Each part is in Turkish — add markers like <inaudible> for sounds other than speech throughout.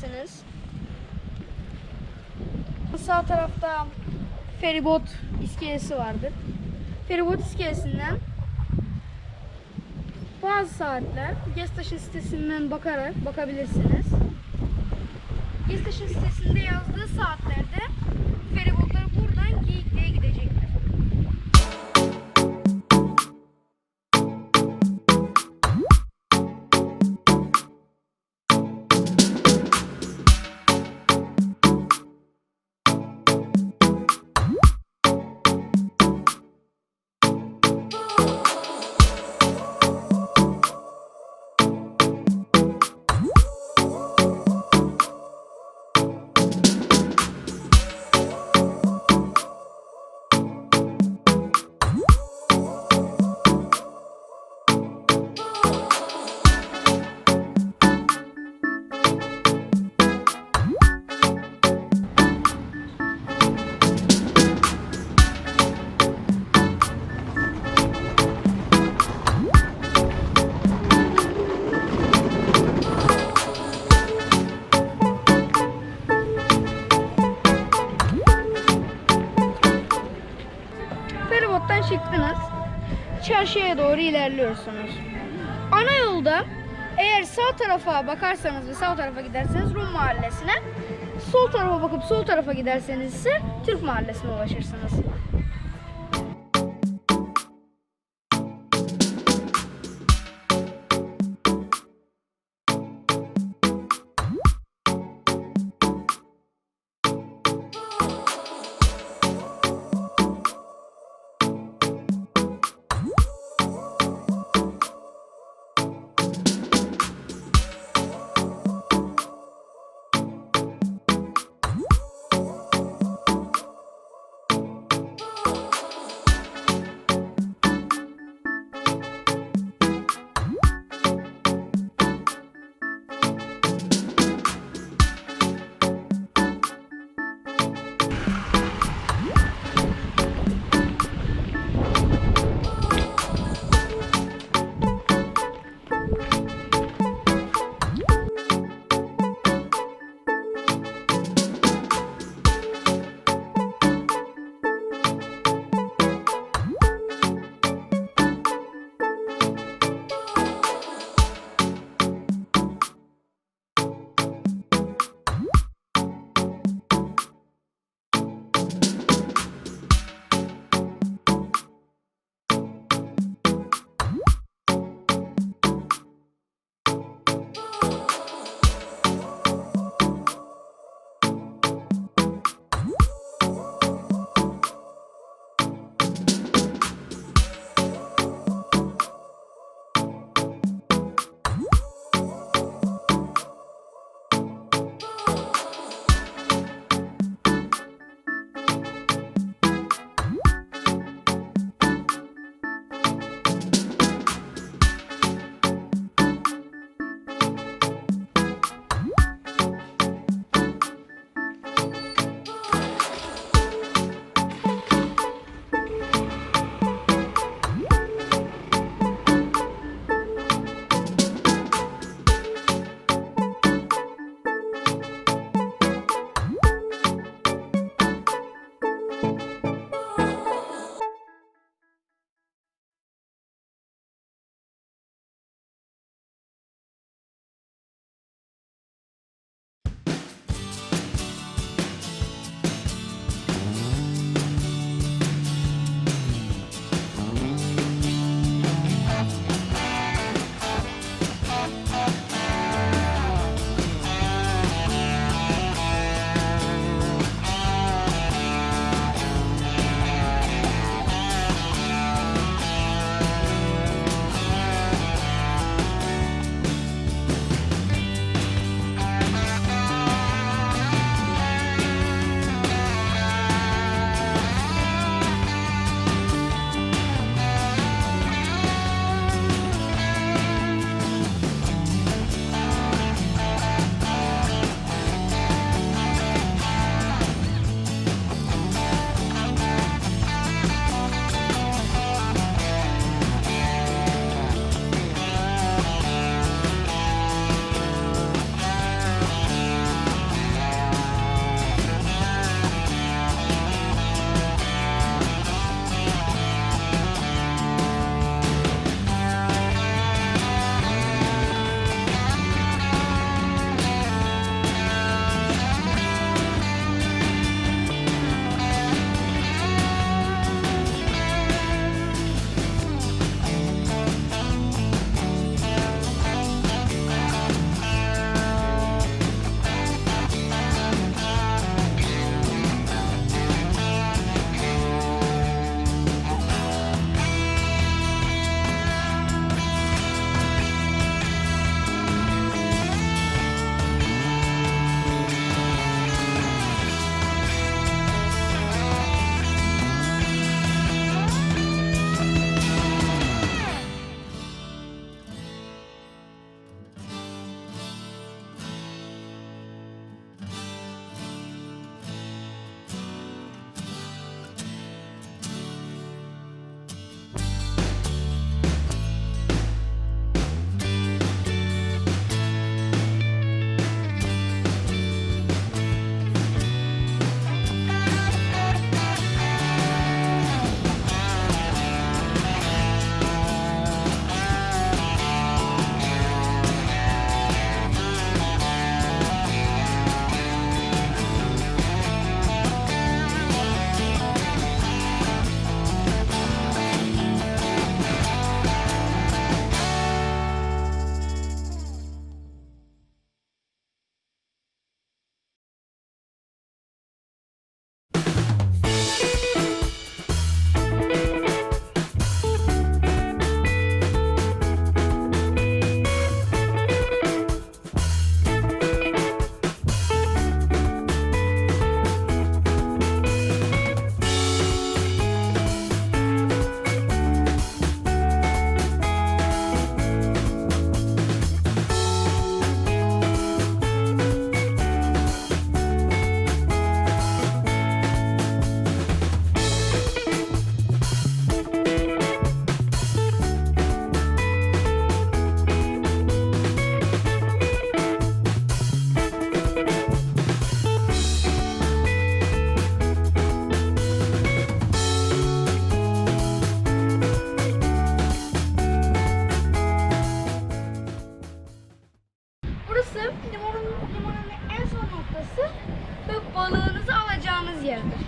gidersiniz. Sağ tarafta feribot iskelesi vardır. Feribot iskelesinden bazı saatler Gestaş'ın sitesinden bakarak bakabilirsiniz. Gestaş'ın sitesinde yazdığı saatlerde feribotlar buradan Geyikli'ye gidecektir. Feribottan çıktınız. Çarşıya doğru ilerliyorsunuz. Ana yolda eğer sağ tarafa bakarsanız ve sağ tarafa giderseniz Rum mahallesine, sol tarafa bakıp sol tarafa giderseniz ise Türk mahallesine ulaşırsınız. burası ve balığınızı alacağınız yerdir.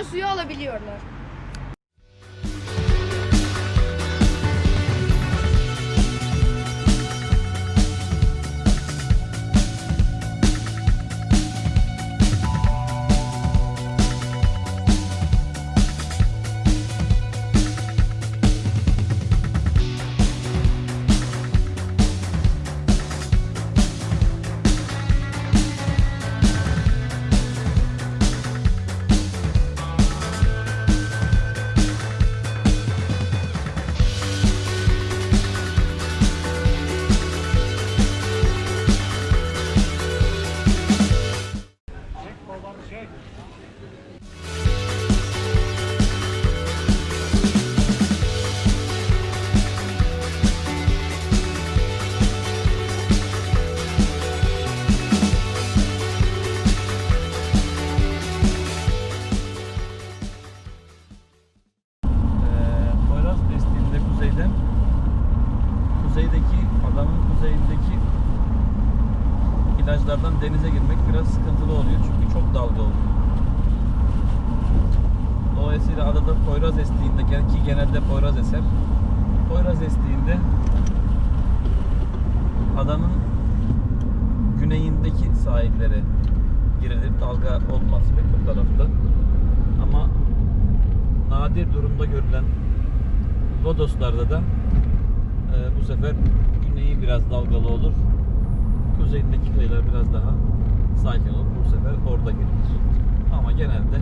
İçme suyu alabiliyorlar. Girilir. Dalga olmaz pek o tarafta. Ama nadir durumda görülen Lodoslarda da e, bu sefer güneyi biraz dalgalı olur. Kuzeyindeki kıyılar biraz daha sakin olur. Bu sefer orada girilir. Ama genelde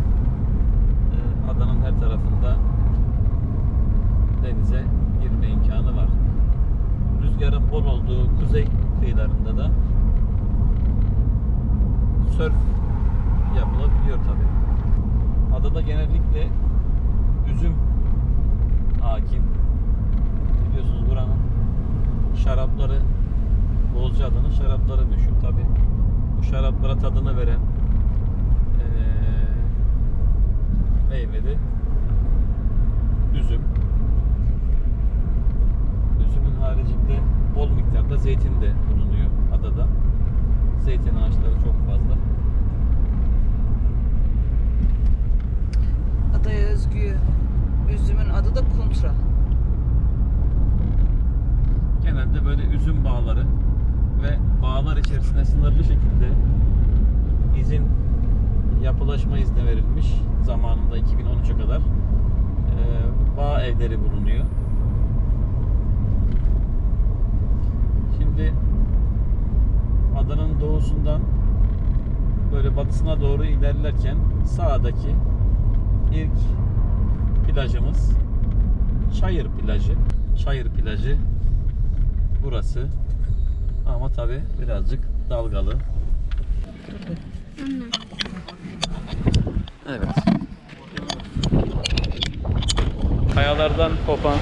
e, adanın her tarafında denize girme imkanı var. Rüzgarın bol olduğu kuzey kıyılarında da sörf yapılabiliyor tabii. Adada genellikle üzüm hakim. Biliyorsunuz buranın şarapları Bozcaada'nın şarapları meşhur tabi. Bu şaraplara tadını veren eee meyve de üzüm. Üzümün haricinde bol miktarda zeytin de bulunuyor adada. Zeytin ağaçları çok fazla. Adaya özgü üzümün adı da kuntra. genelde böyle üzüm bağları ve bağlar içerisinde sınırlı şekilde izin yapılaşma izni verilmiş zamanında 2013'e kadar Ee, bağ evleri bulunuyor. Şimdi adanın doğusundan böyle batısına doğru ilerlerken sağdaki ilk plajımız Çayır plajı. Çayır plajı burası. Ama tabi birazcık dalgalı. Evet. kayalardan kopan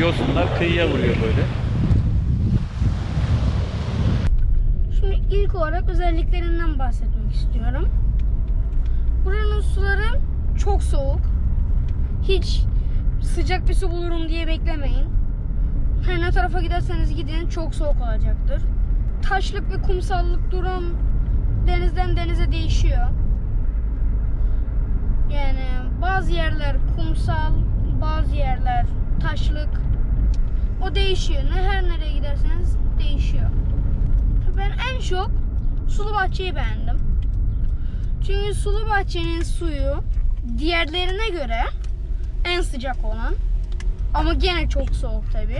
yosunlar kıyıya vuruyor böyle. Şimdi ilk olarak özelliklerinden bahsetmek istiyorum. Buranın suları çok soğuk. Hiç sıcak bir su bulurum diye beklemeyin. Her ne tarafa giderseniz gidin çok soğuk olacaktır. Taşlık ve kumsallık durum denizden denize değişiyor. Yani bazı yerler kumsal, bazı yerler taşlık. O değişiyor. Ne her nereye giderseniz değişiyor. Ben en çok Sulu Bahçe'yi beğendim. Çünkü Sulu Bahçe'nin suyu diğerlerine göre en sıcak olan. Ama gene çok soğuk tabi.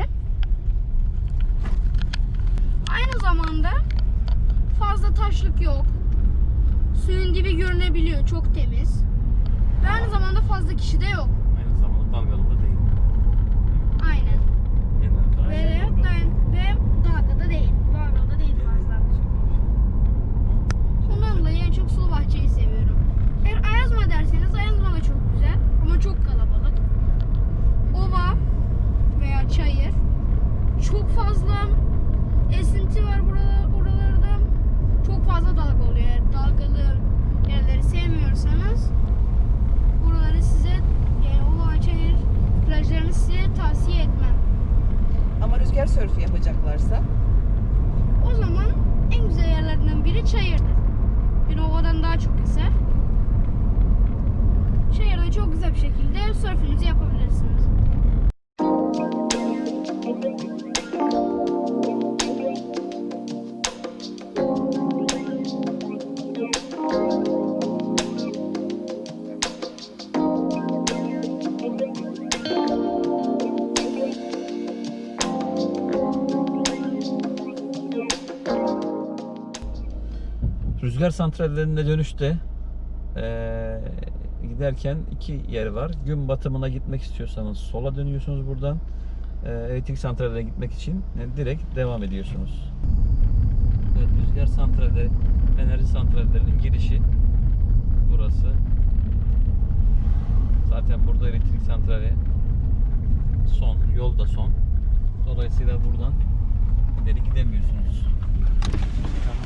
Aynı zamanda fazla taşlık yok. Suyun dibi görünebiliyor. Çok temiz. Ve aynı zamanda fazla kişi de yok. Aynı zamanda dalgalı da değil. Aynen. Genelde aynı ve dalgada değil. Dalgada değil fazla. Ondan dolayı en çok Sulu Bahçe'yi seviyorum. Eğer Ayazma derseniz Ayazma da çok güzel ama çok kalabalık. Ova veya çayır çok fazla esinti var burada oralarda. Çok fazla dalga oluyor. Eğer dalgalı yerleri sevmiyorsanız buraları size yani Ova çayır plajlarını size tavsiye etmem. Ama rüzgar sörfü yapacaklarsa O zaman en güzel yerlerden biri çayırdır. Bir ovadan daha çok eser. Çayırda çok güzel bir şekilde sörfünüzü yapabilirsiniz. Rüzgar santrallerine dönüşte eee, giderken iki yer var. Gün batımına gitmek istiyorsanız sola dönüyorsunuz buradan. Eee, elektrik santraline gitmek için e, direkt devam ediyorsunuz. Evet, rüzgar santrali, enerji santrallerinin girişi burası. Zaten burada elektrik santrali son, yol da son. Dolayısıyla buradan ileri gidemiyorsunuz. Evet,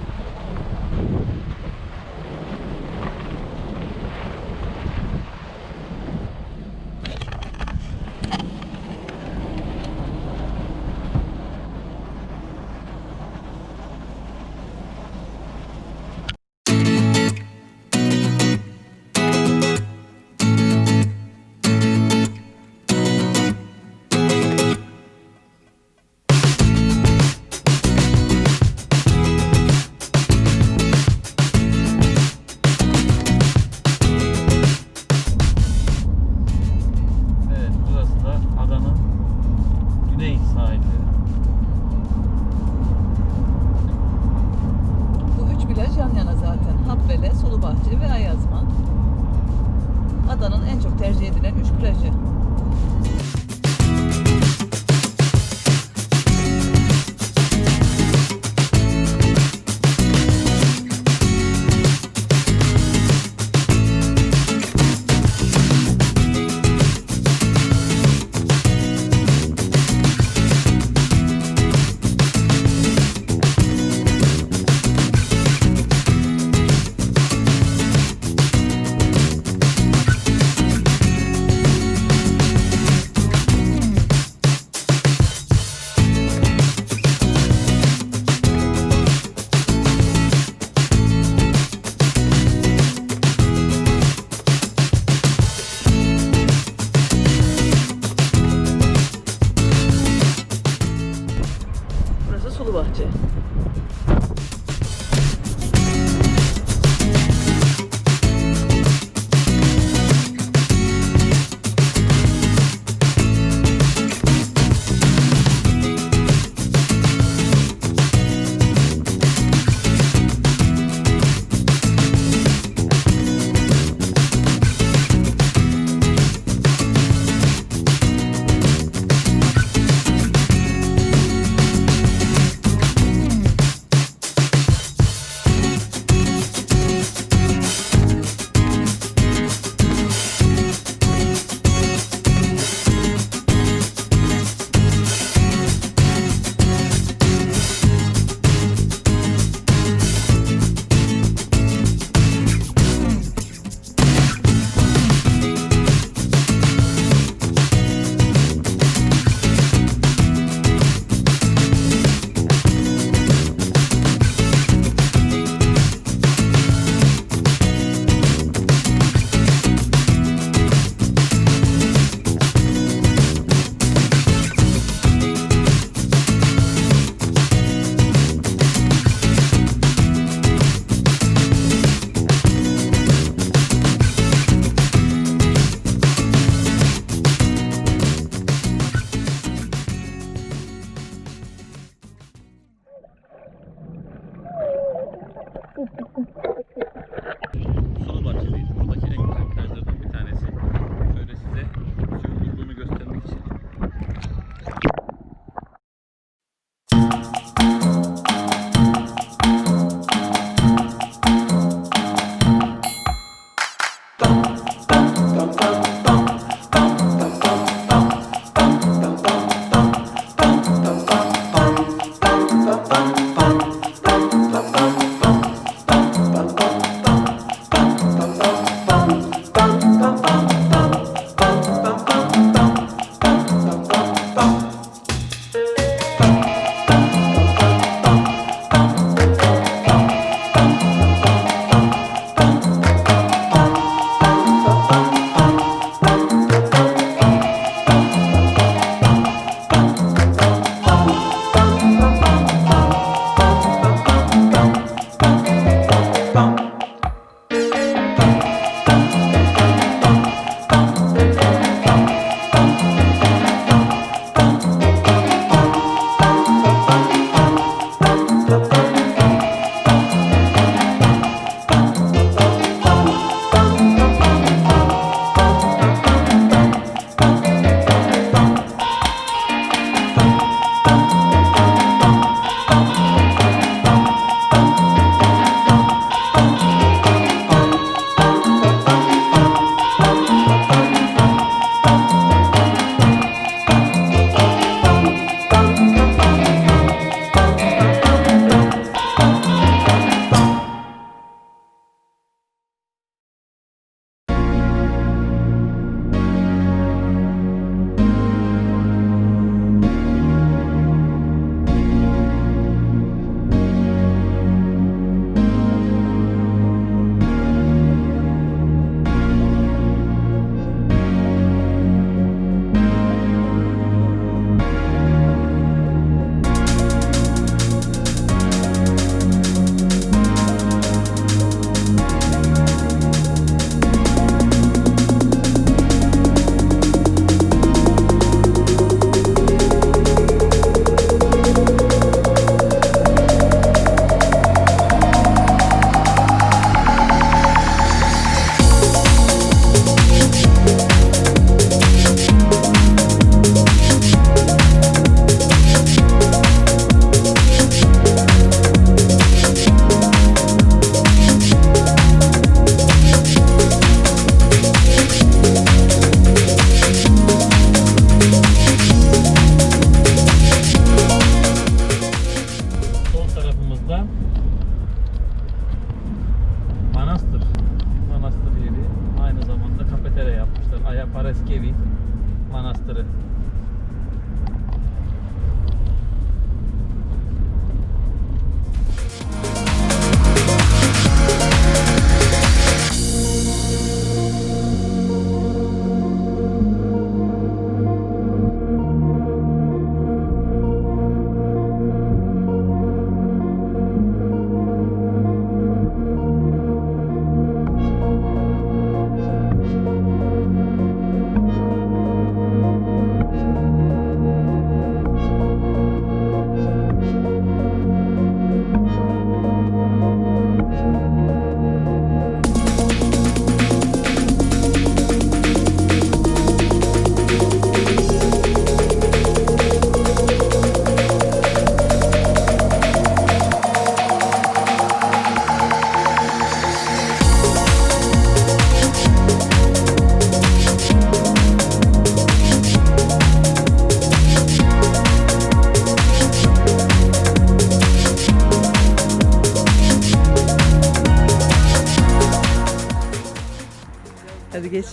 geç.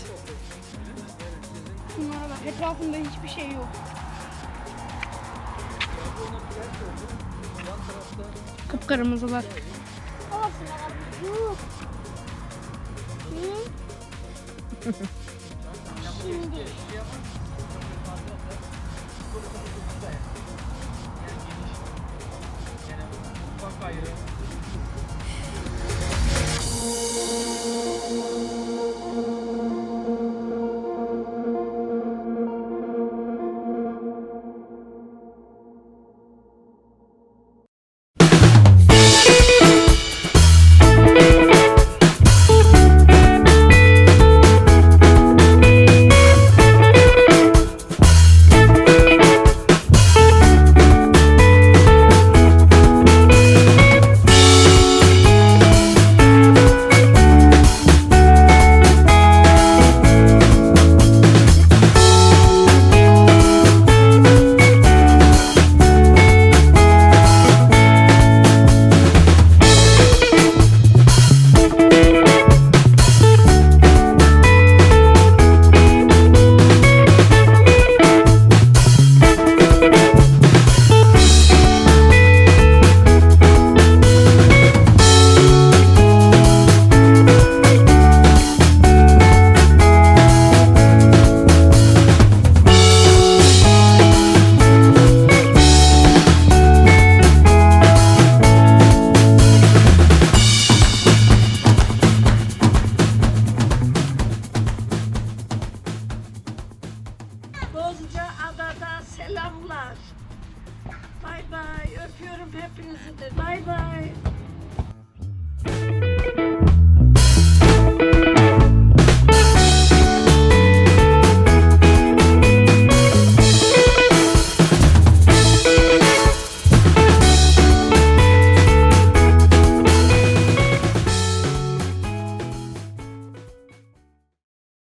Bunlara bak. Etrafında hiçbir şey yok. Kıpkırmızılar. Bozca <laughs>